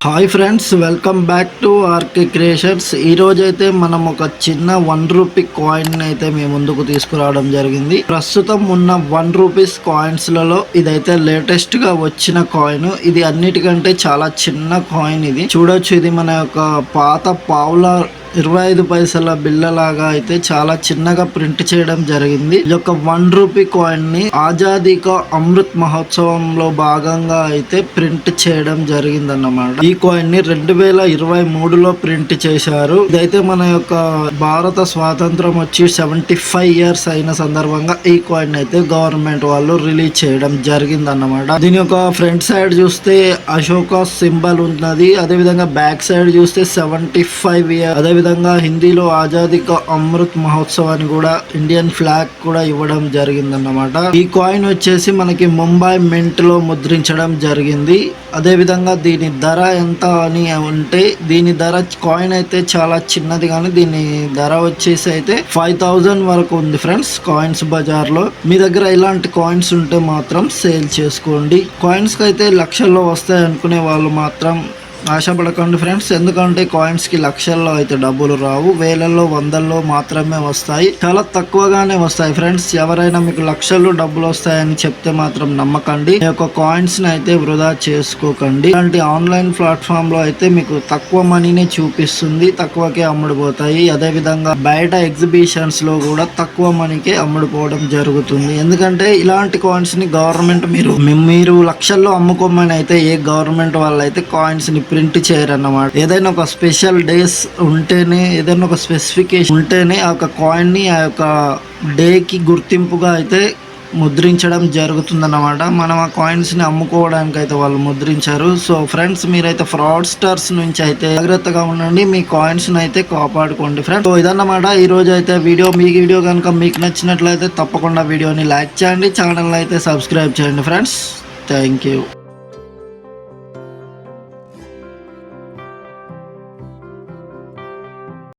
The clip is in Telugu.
Hi friends welcome back to RK creations ఈ మనం ఒక చిన్న వన్ రూపీ కాయిన్ అయితే మీ ముందుకు తీసుకురావడం జరిగింది. ప్రస్తుతం ఉన్న వన్ రూపీస్ కాయిన్స్లలో ఇదైతే లేటెస్ట్గా వచ్చిన కాయిన్ ఇది అన్నిటికంటే చాలా చిన్న కాయిన్ ఇది. చూడొచ్చు ఇది మన యొక్క పాత పావుల ఇరవై ఐదు పైసల బిల్లలాగా అయితే చాలా చిన్నగా ప్రింట్ చేయడం జరిగింది. ఈ యొక్క వన్ రూపీ కాయిన్ని ఆజాదీ కా అమృత్ మహోత్సవంలో భాగంగా అయితే ప్రింట్ చేయడం జరిగింది అన్నమాట ఈ కాయిన్ని రెండు వేల ఇరవై మూడులో ప్రింట్ చేశారు. ఇదైతే మన యొక్క భారత స్వాతంత్రం వచ్చి సెవెంటీ ఫైవ్ ఇయర్స్ అయిన సందర్భంగా ఈ కాయిన్ అయితే గవర్నమెంట్ వాళ్ళు రిలీజ్ చేయడం జరిగింది అన్నమాట దీని యొక్క ఫ్రంట్ సైడ్ చూస్తే అశోక సింబల్ ఉన్నది. అదే విధంగా బ్యాక్ సైడ్ చూస్తే సెవెంటీ ఫైవ్ ఇయర్ అదే విధంగా హిందీలో ఆజాదీ కా అమృత్ మహోత్సవ్ అని కూడా ఇండియన్ ఫ్లాగ్ కూడా ఇవ్వడం జరిగింది అన్నమాట ఈ కాయిన్ వచ్చేసి మనకి ముంబై మింట్లో ముద్రించడం జరిగింది. అదే విధంగా దీని ధర ఎంత అని ఉంటే దీని ధర కాయిన్ అయితే చాలా చిన్నది కానీ దీని ధర వచ్చేసి అయితే ఫైవ్ థౌజండ్ వరకు ఉంది ఫ్రెండ్స్ కాయిన్స్ బజార్లో మీ దగ్గర ఇలాంటి కాయిన్స్ ఉంటే మాత్రం సేల్ చేసుకోండి. కాయిన్స్ కైతే అయితే లక్షల్లో వస్తాయి అనుకునే వాళ్ళు మాత్రం ఆశపడకండి ఫ్రెండ్స్ ఎందుకంటే కాయిన్స్కి లక్షల్లో అయితే డబ్బులు రావు. వేలల్లో వందల్లో మాత్రమే వస్తాయి. చాలా తక్కువగానే వస్తాయి ఫ్రెండ్స్ ఎవరైనా మీకు లక్షల్లో డబ్బులు వస్తాయని చెప్తే మాత్రం నమ్మకండి. ఈ యొక్క కాయిన్స్ని అయితే వృధా చేసుకోకండి. ఇలాంటి ఆన్లైన్ ప్లాట్ఫామ్లో అయితే మీకు తక్కువ మనీనే చూపిస్తుంది. తక్కువకే అమ్ముడుపోతాయి. అదే విధంగా బయట ఎగ్జిబిషన్స్లో కూడా తక్కువ మనీకే అమ్ముడుపోవడం జరుగుతుంది. ఎందుకంటే ఇలాంటి కాయిన్స్ని గవర్నమెంట్ మీరు మీరు లక్షల్లో అమ్ముకోమని అయితే ఏ గవర్నమెంట్ వాళ్ళు అయితే కాయిన్స్ని ప్రింట్ చేయరన్నమాట. ఏదైనా ఒక స్పెషల్ డేస్ ఉంటేనే ఏదైనా ఒక స్పెసిఫికేషన్ ఉంటేనే ఆ యొక్క కాయిన్ని ఆ యొక్క డేకి గుర్తింపుగా అయితే ముద్రించడం జరుగుతుందన్నమాట. మనం ఆ కాయిన్స్ని అమ్ముకోవడానికి అయితే వాళ్ళు ముద్రించారు. సో ఫ్రెండ్స్ మీరైతే ఫ్రాడ్ స్టార్స్ నుంచి అయితే జాగ్రత్తగా ఉండండి. మీ కాయిన్స్ని అయితే కాపాడుకోండి ఫ్రెండ్స్. సో ఇదన్నమాట. ఈ రోజు అయితే వీడియో. మీ వీడియో కనుక మీకు నచ్చినట్లయితే తప్పకుండా వీడియోని లైక్ చేయండి. ఛానల్ అయితే సబ్స్క్రైబ్ చేయండి ఫ్రెండ్స్. Thank you.